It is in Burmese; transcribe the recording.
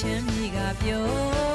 ချမ်းမြေကပြော